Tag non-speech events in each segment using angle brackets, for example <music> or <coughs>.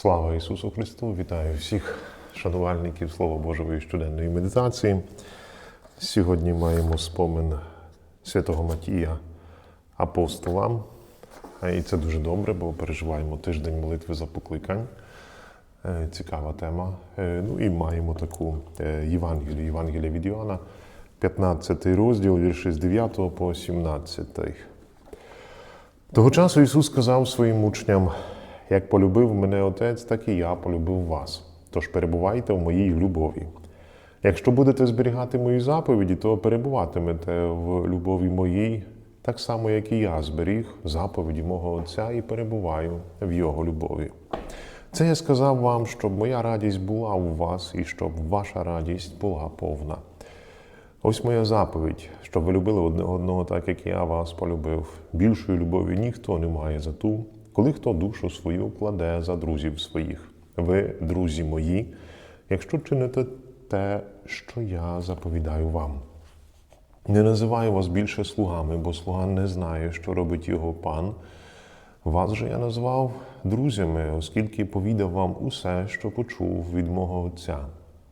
Слава Ісусу Христу! Вітаю всіх шанувальників Слова Божого і щоденної медитації. Сьогодні маємо спомин святого Матія апостола. І це дуже добре, бо переживаємо тиждень молитви за покликань. Е, Цікава тема. Е, Ну і маємо таку е, Євангелію, Євангелія від Іоанна, 15 розділ, вірші з 9 по 17. Того часу Ісус сказав своїм учням: як полюбив мене Отець, так і я полюбив вас. Тож перебувайте в моїй любові. Якщо будете зберігати мої заповіді, то перебуватимете в любові моїй, так само, як і я зберіг заповіді мого Отця і перебуваю в Його любові. Це я сказав вам, щоб моя радість була у вас і щоб ваша радість була повна. Ось моя заповідь, щоб ви любили одне одного, так як я вас полюбив. Більшої любові ніхто не має за ту, коли хто душу свою кладе за друзів своїх. Ви, друзі мої, якщо чините те, що я заповідаю вам. Не називаю вас більше слугами, бо слуга не знає, що робить його пан. Вас же я назвав друзями, оскільки повідав вам усе, що почув від мого Отця.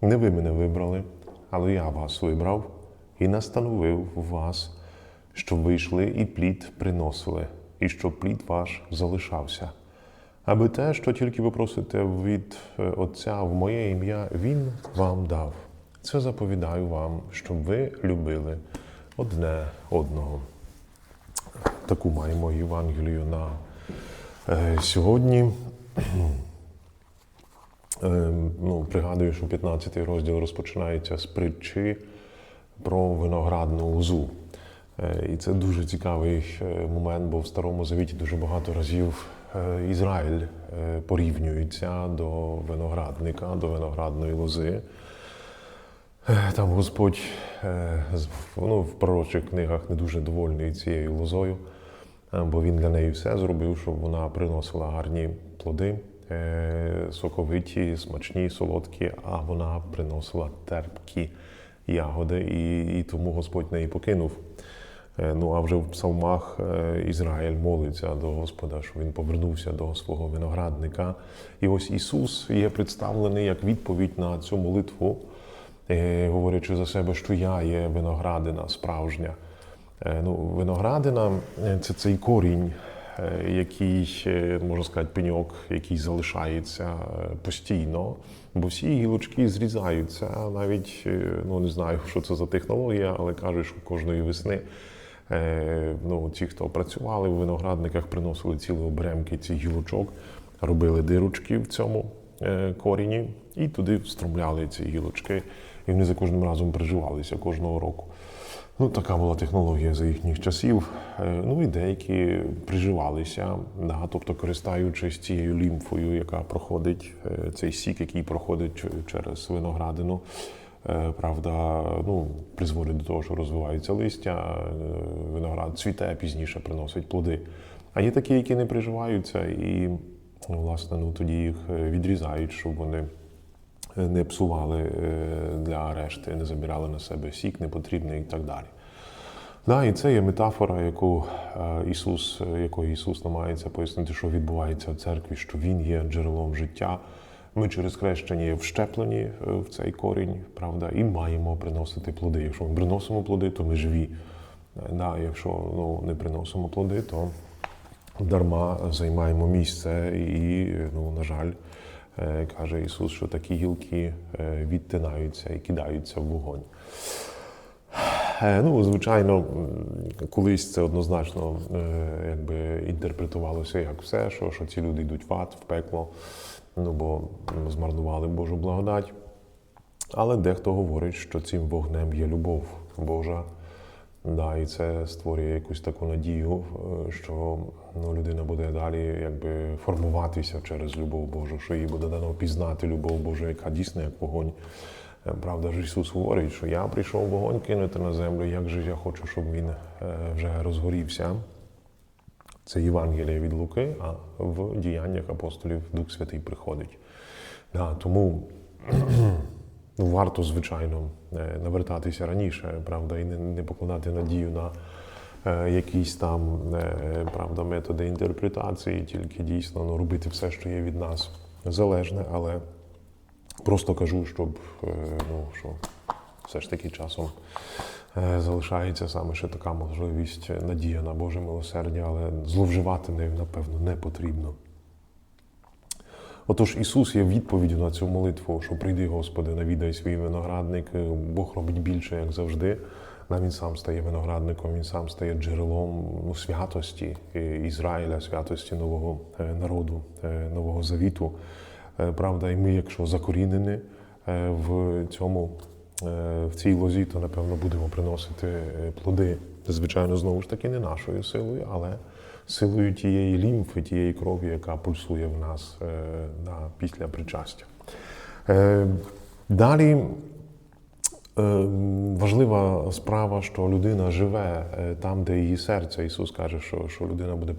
Не ви мене вибрали, але я вас вибрав і настановив вас, щоб ви йшли і плід приносили, і щоб плід ваш залишався. Аби те, що тільки ви просите від е, Отця в моє ім'я, Він вам дав. Це заповідаю вам, щоб ви любили одне одного. Таку маємо Євангелію на е, сьогодні. <clears throat> Е, ну, пригадую, що 15 розділ розпочинається з притчі про виноградну лозу. Е, І це дуже цікавий е, момент, бо в Старому Завіті дуже багато разів е, Ізраїль порівнюється до виноградника, до виноградної лози. Там Господь ну, в пророчих книгах не дуже довольний цією лозою, бо він для неї все зробив, щоб вона приносила гарні плоди, соковиті, смачні, солодкі, а вона приносила терпкі ягоди, і, і тому Господь неї покинув. Е, Ну а вже в псалмах е, Ізраїль молиться до Господа, що він повернувся до свого виноградника. І ось Ісус є представлений як відповідь на цю молитву, е, говорячи за себе, що я є виноградина справжня. Ну, виноградина це цей корінь, який, можна сказати, пеньок, який залишається постійно, бо всі гілочки зрізаються. Навіть ну не знаю, що це за технологія, але кажуть, що кожної весни. Е, Ну, ті, хто працювали в виноградниках, приносили цілі обремки цих гілочок, робили дирочки в цьому е, коріні і туди встромляли ці гілочки. І вони за кожним разом приживалися кожного року. Ну, така була технологія за їхніх часів. Е, Ну і деякі приживалися, да, тобто користуючись цією лімфою, яка проходить, цей сік, який проходить через виноградину. Е, Правда, ну, призводить до того, що розвиваються листя, е, виноград цвіте, пізніше приносить плоди. А є такі, які не приживаються, і ну, власне ну, тоді їх е, відрізають, щоб вони не псували для решти, не забирали на себе сік непотрібний і так далі. Да, і це є метафора, яку Ісус, якою Ісус намагається пояснити, що відбувається в церкві, що Він є джерелом життя. Ми через хрещення вщеплені е, в цей корінь, правда, і маємо приносити плоди. Якщо ми приносимо плоди, то ми живі. Да, якщо ну, не приносимо плоди, то дарма займаємо місце і, ну, на жаль, е, каже Ісус, що такі гілки е, відтинаються і кидаються в вогонь. Ну, звичайно, колись це однозначно якби інтерпретувалося як все, що, що ці люди йдуть в ад, в пекло, ну бо змарнували Божу благодать. Але дехто говорить, що цим вогнем є любов Божа. Да, і це створює якусь таку надію, е, що ну, людина буде далі якби формуватися через любов Божу, що їй буде дано пізнати любов Божу, яка дійсно як вогонь. Е, Правда ж Ісус говорить, що я прийшов вогонь кинути на землю, як же я хочу, щоб він е, вже розгорівся. Це Євангеліє від Луки, а в діяннях апостолів Дух Святий приходить. Да, тому <clears throat> ну, варто, звичайно, е, навертатися раніше, правда, і не, не покладати надію на е, якісь там е, правда, методи інтерпретації, тільки дійсно ну, робити все, що є від нас залежне, але просто кажу, щоб е, ну, що все ж таки часом залишається саме ще така можливість, е, надія на Боже милосердя, але зловживати нею, напевно, не потрібно. Отож, Ісус є відповіддю на цю молитву, що прийди, Господи, навідай свій виноградник. Бог робить більше, як завжди. Нам він сам стає виноградником, він сам стає джерелом ну, святості е, Ізраїля, святості нового е, народу, е, нового завіту. Е, Правда, і ми, якщо закорінені е, в цьому е, в цій лозі, то напевно будемо приносити е, плоди. Звичайно, знову ж таки, не нашою силою, але силою тієї лімфи, тієї крові, яка пульсує в нас е, на, після причастя. Е, Далі е, важлива справа, що людина живе е, там, де її серце. Ісус каже, що, що людина буде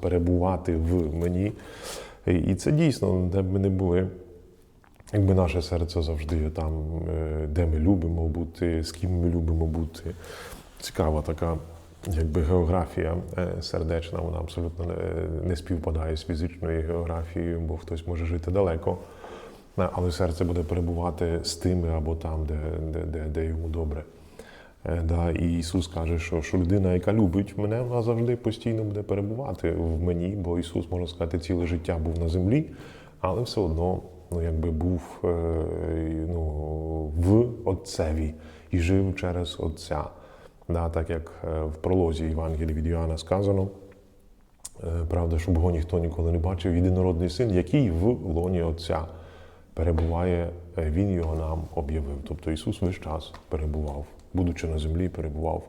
перебувати в мені. І це дійсно, де б ми не були. Якби наше серце завжди там, е, де ми любимо бути, з ким ми любимо бути. Цікава така якби географія е, сердечна, вона абсолютно не, співпадає з фізичною географією, бо хтось може жити далеко, е, але серце буде перебувати з тими або там, де, де, де, де йому добре. Да, і Ісус каже, що, що людина, яка любить мене, вона завжди постійно буде перебувати в мені, бо Ісус, можна сказати, ціле життя був на землі, але все одно ну, якби був е, ну, в Отцеві і жив через Отця. Да, так як е, в пролозі Євангелії від Йоанна сказано, е, правда, щоб його ніхто ніколи не бачив, єдинородний син, який в лоні Отця перебуває, Він його нам об'явив. Тобто Ісус весь час перебував, будучи на землі, перебував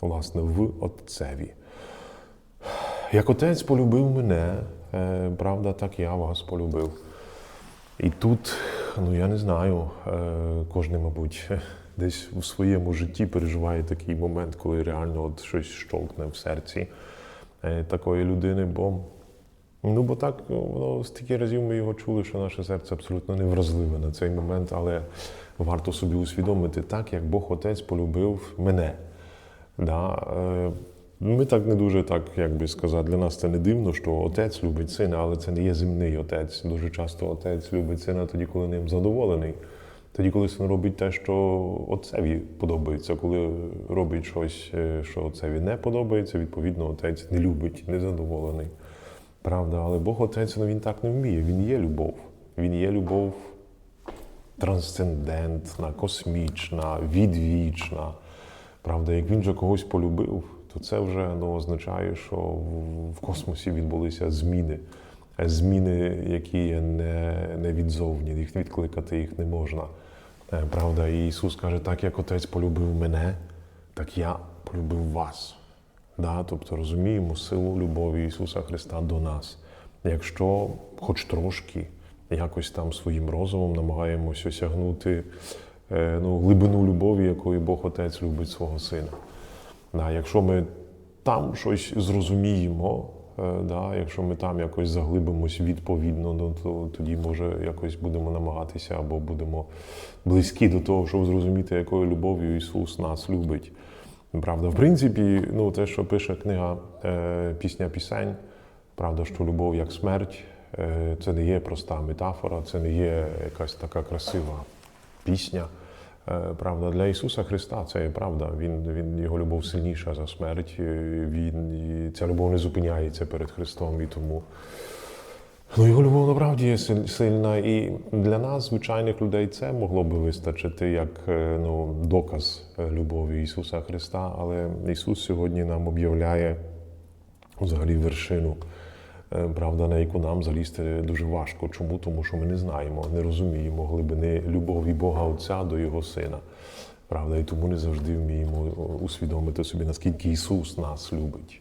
власне в Отцеві. Як отець полюбив мене, правда, так я вас полюбив. І тут, ну я не знаю, е, кожен, мабуть, <laughs> десь в своєму житті переживає такий момент, коли реально от щось щолкне в серці е, такої людини, бо Ну, бо так, ну, воно стільки разів ми його чули, що наше серце абсолютно невразливе на цей момент, але варто собі усвідомити так, як Бог Отець полюбив мене. Да? Е, Ми так не дуже так, як би сказати, для нас це не дивно, що отець любить сина, але це не є земний отець. Дуже часто отець любить сина тоді, коли ним задоволений. Тоді, коли син робить те, що отцеві подобається, коли робить щось, е, що отцеві не подобається, відповідно, отець не любить, не задоволений. Правда, але Бог Отець ну, він так не вміє. Він є любов. Він є любов трансцендентна, космічна, відвічна. Правда, як він же когось полюбив, то це вже ну, означає, що в- космосі відбулися зміни. Зміни, які не, не відзовні, їх відкликати їх не можна. Е, Правда, і Ісус каже, так як Отець полюбив мене, так я полюбив вас. Да? Тобто розуміємо силу любові Ісуса Христа до нас. Якщо хоч трошки якось там своїм розумом намагаємось осягнути е, ну, глибину любові, якою Бог Отець любить свого сина. Да? Якщо ми там щось зрозуміємо, е, да? якщо ми там якось заглибимось відповідно, ну, то тоді може якось будемо намагатися або будемо близькі до того, щоб зрозуміти, якою любов'ю Ісус нас любить. Правда, в принципі, ну те, що пише книга е, Пісня пісень, правда, що любов як смерть, е, це не є проста метафора, це не є якась така красива пісня. Е, правда, для Ісуса Христа це є правда. Він, він, його любов сильніша за смерть. Він, ця любов не зупиняється перед Христом і тому. Ну, його любов насправді є сильна, і для нас, звичайних людей, це могло би вистачити як е, ну, доказ е, любові Ісуса Христа. Але Ісус сьогодні нам об'являє взагалі вершину, правда, на яку нам залізти дуже важко. Чому? Тому що ми не знаємо, не розуміємо глибини любові Бога Отця до Його Сина. Правда, і тому не завжди вміємо е, усвідомити собі, наскільки Ісус нас любить.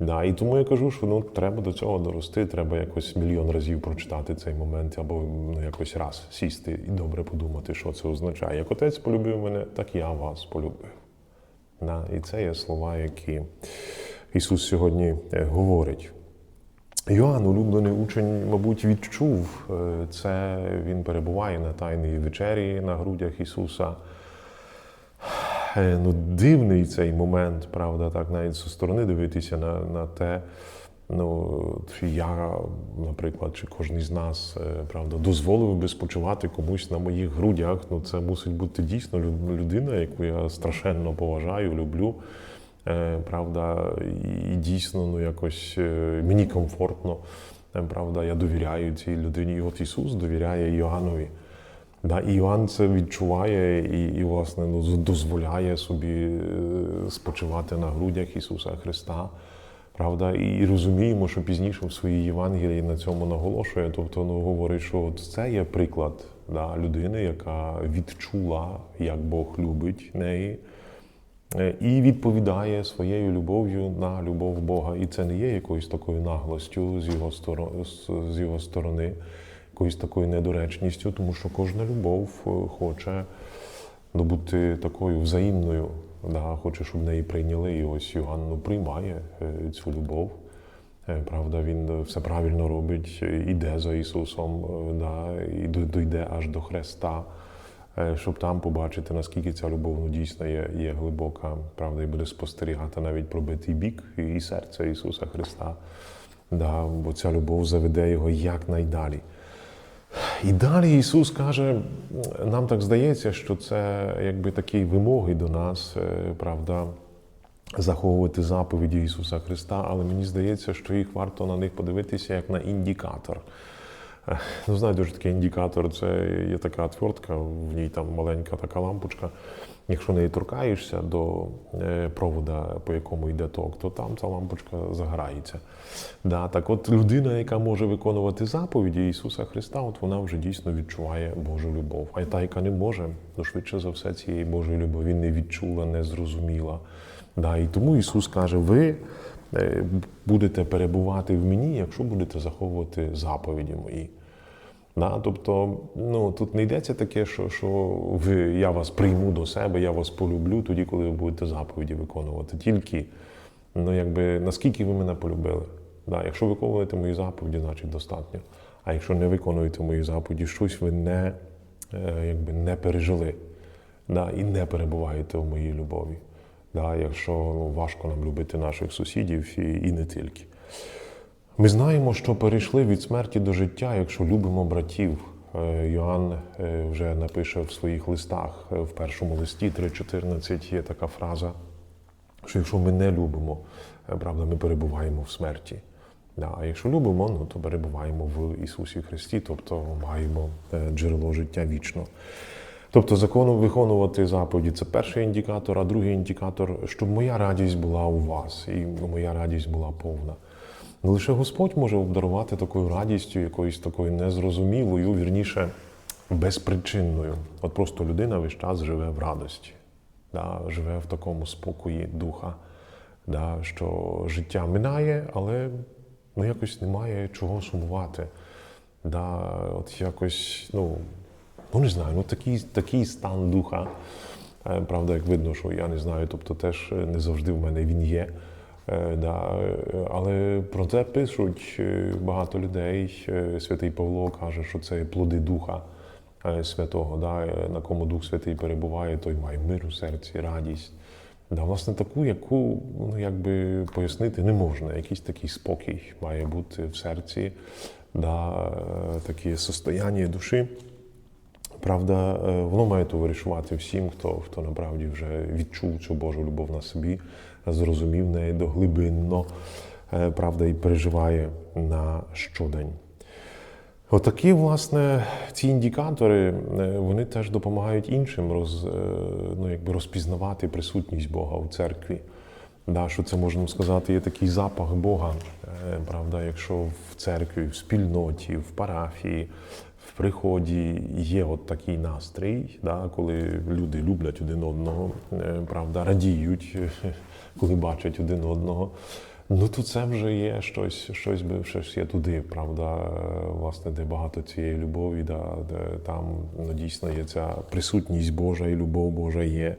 Да, і тому я кажу, що ну треба до цього дорости, треба якось мільйон разів прочитати цей момент, або ну, якось раз сісти і добре подумати, що це означає. Як отець полюбив мене, так я вас полюбив. Да, і це є слова, які Ісус сьогодні е, говорить. Йоанн, улюблений учень, мабуть, відчув е, це. Він перебуває на тайній вечері на грудях Ісуса. Е, Ну, дивний цей момент, правда, так навіть зі сторони дивитися на, на те, Ну, чи я, наприклад, чи кожен з нас, е, правда, дозволив би спочивати комусь на моїх грудях. Ну, це мусить бути дійсно людина, яку я страшенно поважаю, люблю. Е, Правда, і дійсно, ну якось е, мені комфортно. Е, Правда, я довіряю цій людині. І от Ісус довіряє Іоаннові. Да, і Іоанн це відчуває і, і власне ну, дозволяє собі спочивати на грудях Ісуса Христа. Правда, і розуміємо, що пізніше в своїй Євангелії на цьому наголошує. Тобто, ну говорить, що от це є приклад да, людини, яка відчула, як Бог любить неї, і відповідає своєю любов'ю на любов Бога. І це не є якоюсь такою наглостю з його сторони, з його сторони, якоюсь такою недоречністю, тому що кожна любов е, хоче ну, бути такою взаємною. Да, хоче, щоб неї прийняли. І ось Йоанн ну, приймає е, цю любов. Е, Правда, він е, все правильно робить, е, іде за Ісусом, е, да, і дойде аж до Христа, е, щоб там побачити, наскільки ця любов ну, дійсно є, є глибока, правда, і буде спостерігати навіть пробитий бік і серце Ісуса Христа. Да, бо ця любов заведе його якнайдалі. І далі Ісус каже, нам так здається, що це якби такі вимоги до нас, е, правда, заховувати заповіді Ісуса Христа, але мені здається, що їх варто на них подивитися як на індикатор. Ну, знаєте, що таке індикатор? Це є така отвертка, в ній там маленька така лампочка. Якщо неї торкаєшся до е, провода, по якому йде ток, то там ця лампочка загорається. Да, так от людина, яка може виконувати заповіді Ісуса Христа, от вона вже дійсно відчуває Божу любов. А та, яка не може, то швидше за все цієї Божої любові не відчула, не зрозуміла. Да, і тому Ісус каже: ви е, будете перебувати в мені, якщо будете заховувати заповіді мої. Да, тобто, ну тут не йдеться таке, що, що ви, я вас прийму до себе, я вас полюблю тоді, коли ви будете заповіді виконувати. Тільки, ну якби наскільки ви мене полюбили. Да, якщо виконуєте мої заповіді, значить достатньо. А якщо не виконуєте мої заповіді, щось ви не, е, якби не пережили да, і не перебуваєте в моїй любові. Да, якщо ну, важко нам любити наших сусідів і, і не тільки. Ми знаємо, що перейшли від смерті до життя, якщо любимо братів. Е, Йоанн е, вже напише в своїх листах е, в першому листі 3.14 є така фраза, що якщо ми не любимо, правда, ми перебуваємо в смерті. А якщо любимо, ну то перебуваємо в Ісусі Христі, тобто маємо джерело життя вічно. Тобто закону виконувати заповіді це перший індикатор, а другий індикатор, щоб моя радість була у вас, і моя радість була повна. Ну, Лише Господь може обдарувати такою радістю, якоюсь такою незрозумілою, вірніше, безпричинною. От просто людина весь час живе в радості, да, живе в такому спокої духа, да, що життя минає, але ну, якось немає чого сумувати. Да, от якось, ну, ну не знаю, ну такий, такий стан духа. Е, Правда, як видно, що я не знаю, тобто теж не завжди в мене він є. Е, Да, е, але про це пишуть е, багато людей. Святий Павло каже, що це плоди Духа Святого. Да, на кому Дух Святий перебуває, той має мир у серці, радість. Да, власне, таку, яку ну, якби пояснити не можна. Якийсь такий спокій має бути в серці, да, таке состояння душі. Правда, воно має товаришувати всім, хто, хто направді вже відчув цю Божу любов на собі, зрозумів неї доглибинно, е, правда, і переживає на щодень. Отакі, власне, ці індикатори е, вони теж допомагають іншим роз, е, ну, якби розпізнавати присутність Бога у церкві. Да, що це можна сказати, є такий запах Бога. Правда, якщо в церкві, в спільноті, в парафії, в приході є от такий настрій, да, коли люди люблять один одного, е, правда, радіють, <laughs> коли бачать один одного. Ну, то це вже є щось, щось би щось є туди, правда, власне, де багато цієї любові, да, де там ну, дійсно є ця присутність Божа і любов Божа є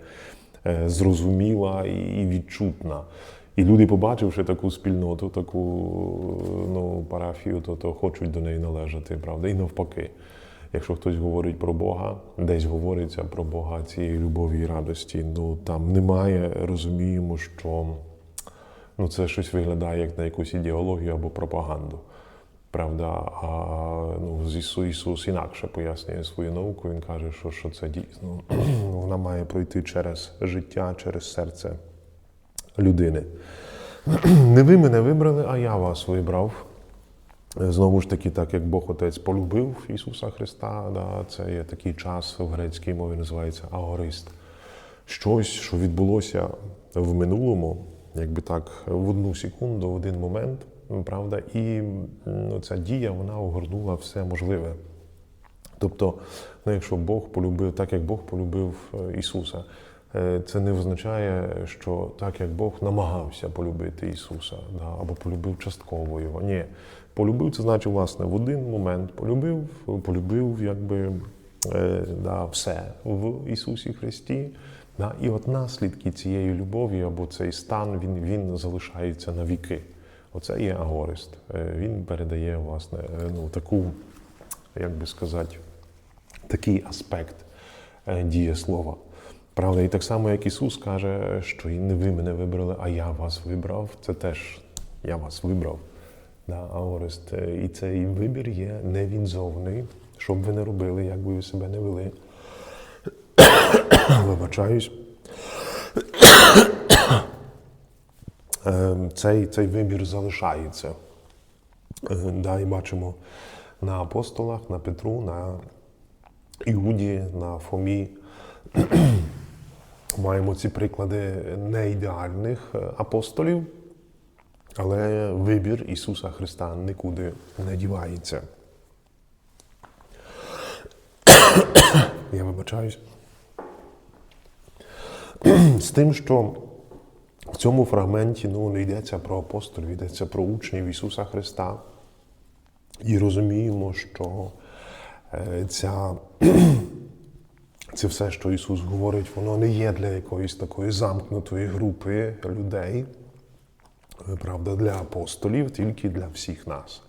е, зрозуміла і відчутна. І люди, побачивши таку спільноту, таку ну, парафію, то, то хочуть до неї належати, правда, і навпаки. Якщо хтось говорить про Бога, десь говориться про Бога цієї любові і радості, ну там немає, розуміємо, що ну це щось виглядає як на якусь ідеологію або пропаганду. Правда, а ну, Ісус інакше пояснює свою науку. Він каже, що, що це дійсно <clears throat> вона має пройти через життя, через серце людини. <clears throat> Не ви мене вибрали, а я вас вибрав. Знову ж таки, так як Бог Отець полюбив Ісуса Христа, да, це є такий час в грецькій мові називається агорист. Щось, що відбулося в минулому, якби так, в одну секунду, в один момент, правда, і ну, ця дія вона огорнула все можливе. Тобто, ну, якщо Бог полюбив, так як Бог полюбив е, Ісуса, е, це не означає, що так як Бог намагався полюбити Ісуса, да, або полюбив частково його. Ні. Полюбив це значить, власне, в один момент полюбив, полюбив якби е, да, все в Ісусі Христі. Да, і от наслідки цієї любові або цей стан він, він залишається на віки. Оце є агорист. Е, Він передає, власне, е, ну, таку, як би сказати, такий аспект е, дієслова. Правда, і так само, як Ісус каже, що і не ви мене вибрали, а я вас вибрав. Це теж я вас вибрав. Да, аорист. Е, І цей вибір є невінзовний, що б ви не робили, як би ви себе не вели. <coughs> Вибачаюсь. <coughs> Е, Цей, цей вибір залишається. Е, Да, і бачимо на апостолах, на Петру, на Іуді, на Фомі. Маємо ці приклади неідеальних е, апостолів, але вибір Ісуса Христа нікуди не дівається. Я вибачаюсь. З тим, що в цьому фрагменті ну, не йдеться про апостолів, йдеться про учнів Ісуса Христа. І розуміємо, що е, ця, це все, що Ісус говорить, воно не є для якоїсь такої замкнутої групи людей, правда, для апостолів, тільки для всіх нас.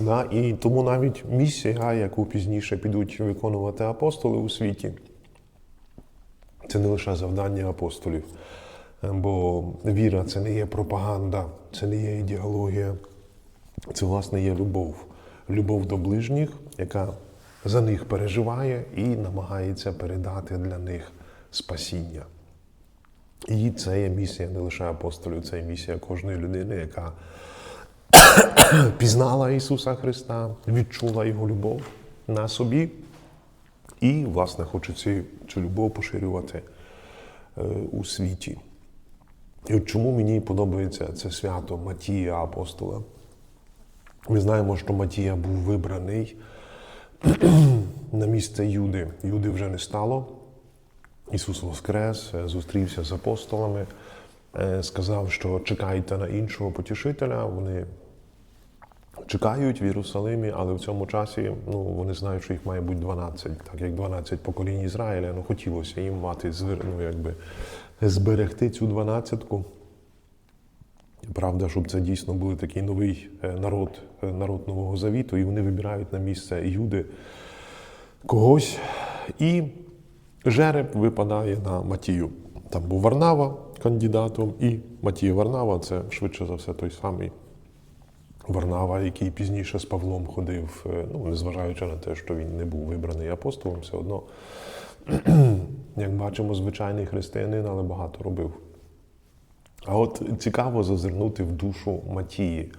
Да, і тому навіть місія, яку пізніше підуть виконувати апостоли у світі, це не лише завдання апостолів. Бо віра це не є пропаганда, це не є ідеологія, це, власне, є любов. Любов до ближніх, яка за них переживає і намагається передати для них спасіння. І це є місія не лише апостолів, це є місія кожної людини, яка пізнала Ісуса Христа, відчула Його любов на собі і, власне, хоче цю, цю любов поширювати е, у світі. І от чому мені подобається це свято Матія апостола? Ми знаємо, що Матія був вибраний <clears throat> на місце Юди. Юди вже не стало. Ісус Воскрес, е, зустрівся з апостолами, е, сказав, що чекайте на іншого потішителя. Вони чекають в Єрусалимі, але в цьому часі ну, вони знають, що їх має бути 12, так як 12 поколінь Ізраїля. Ну, хотілося їм мати звер- ну, якби, зберегти цю дванадцятку. Правда, щоб це дійсно був такий новий е, народ, е, народ Нового Завіту, і вони вибирають на місце Юди когось. І жереб випадає на Матію. Там був Варнава кандидатом, і Матія Варнава це швидше за все той самий Варнава, який пізніше з Павлом ходив, е, ну, незважаючи на те, що він не був вибраний апостолом, все одно, <clears throat> як бачимо, звичайний християнин, але багато робив. А от цікаво зазирнути в душу Матії.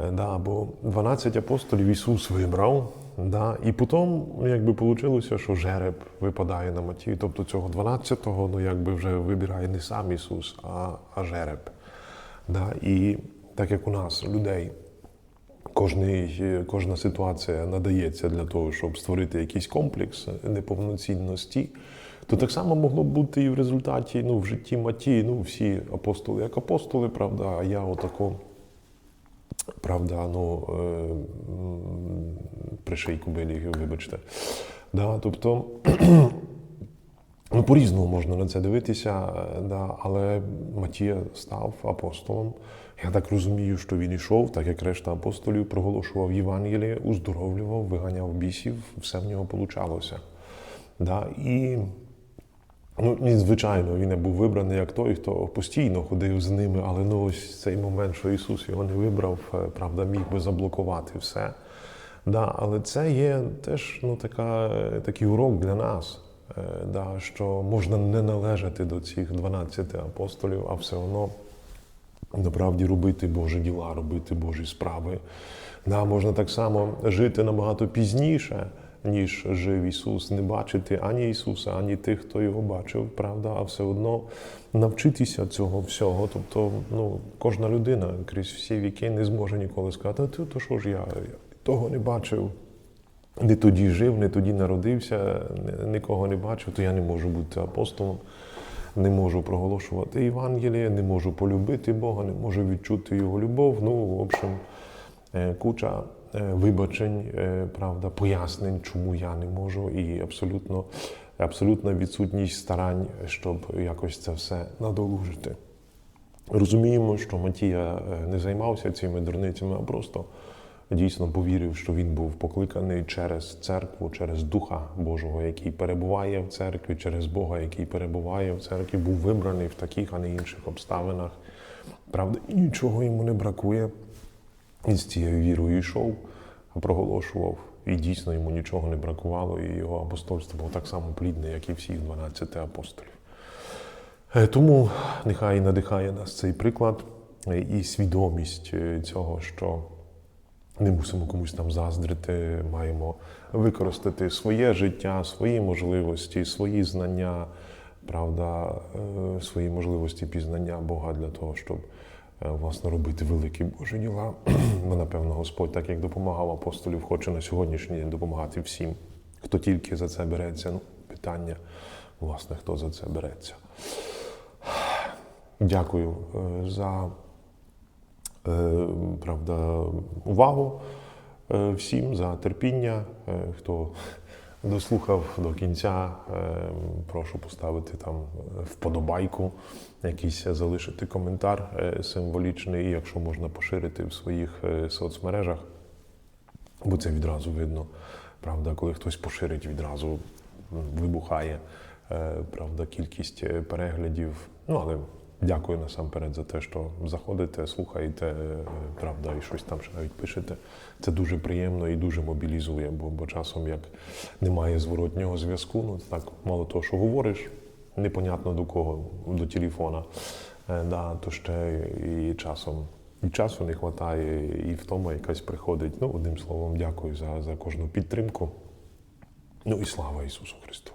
Е, Да, бо 12 апостолів Ісус вибрав, да, і потім якби вийшло, що жереб випадає на Матію. Тобто цього 12-го ну, якби вже вибирає не сам Ісус, а, а жереб. Да, і так як у нас, людей, кожний, кожна ситуація надається для того, щоб створити якийсь комплекс неповноцінності, то так само могло б бути і в результаті ну, в житті Матії. Ну, всі апостоли як апостоли, правда, а я отако. Правда, ну е, м, при вибачте. Да, тобто, ну, по-різному можна на це дивитися, е, да, але Матія став апостолом. Я так розумію, що він ішов, так як решта апостолів проголошував Євангеліє, уздоровлював, виганяв бісів, все в нього получалося. Да? І Ну, він, звичайно, він не був вибраний як той, хто постійно ходив з ними, але ну ось цей момент, що Ісус його не вибрав, е, правда, міг би заблокувати все. Да, але це є теж ну, така, е, такий урок для нас, е, да, що можна не належати до цих 12 апостолів, а все одно направді робити Божі діла, робити Божі справи. Да, можна так само жити набагато пізніше, ніж жив Ісус, не бачити ані Ісуса, ані тих, хто його бачив, правда, а все одно навчитися цього всього. Тобто, ну, кожна людина крізь всі віки не зможе ніколи сказати, «Та то що ж я, я того не бачив. Не тоді жив, не тоді народився, нікого не бачив, то я не можу бути апостолом, не можу проголошувати Євангеліє, не можу полюбити Бога, не можу відчути Його любов. Ну, в общем, е, куча е, вибачень, е, правда, пояснень, чому я не можу, і абсолютно, абсолютна відсутність старань, щоб якось це все надолужити. Розуміємо, що Матія не займався цими дурницями, а просто дійсно повірив, що він був покликаний через церкву, через Духа Божого, який перебуває в церкві, через Бога, який перебуває в церкві, був вибраний в таких, а не інших обставинах. Правда, нічого йому не бракує. Він з цією вірою йшов, проголошував, і дійсно йому нічого не бракувало, і його апостольство було так само плідне, як і всіх 12 апостолів. Е, Тому нехай надихає нас цей приклад е, і свідомість е, цього, що не мусимо комусь там заздрити, маємо використати своє життя, свої можливості, свої знання, правда, е, свої можливості пізнання Бога для того, щоб е, власне робити великі Божі діла. <clears throat> Напевно, Господь, так як допомагав апостолів, хоче на сьогоднішній день допомагати всім, хто тільки за це береться. Ну, питання, власне, хто за це береться. Дякую е, за правда, увагу е, всім за терпіння. Е, Хто <laughs> дослухав до кінця, е, прошу поставити там е, вподобайку, якийсь залишити коментар е, символічний, якщо можна поширити в своїх е, соцмережах, бо це відразу видно. Правда, коли хтось поширить, відразу вибухає е, правда, кількість е, переглядів. Ну, але дякую насамперед за те, що заходите, слухаєте, е, правда, і щось там ще навіть пишете. Це дуже приємно і дуже мобілізує, бо, бо часом як немає зворотнього зв'язку, ну так мало того, що говориш, непонятно до кого, до телефона. Е, Да, то ще і часом і часу не вистачає, і втома якась приходить. Ну, одним словом, дякую за, за кожну підтримку. Ну і слава Ісусу Христу!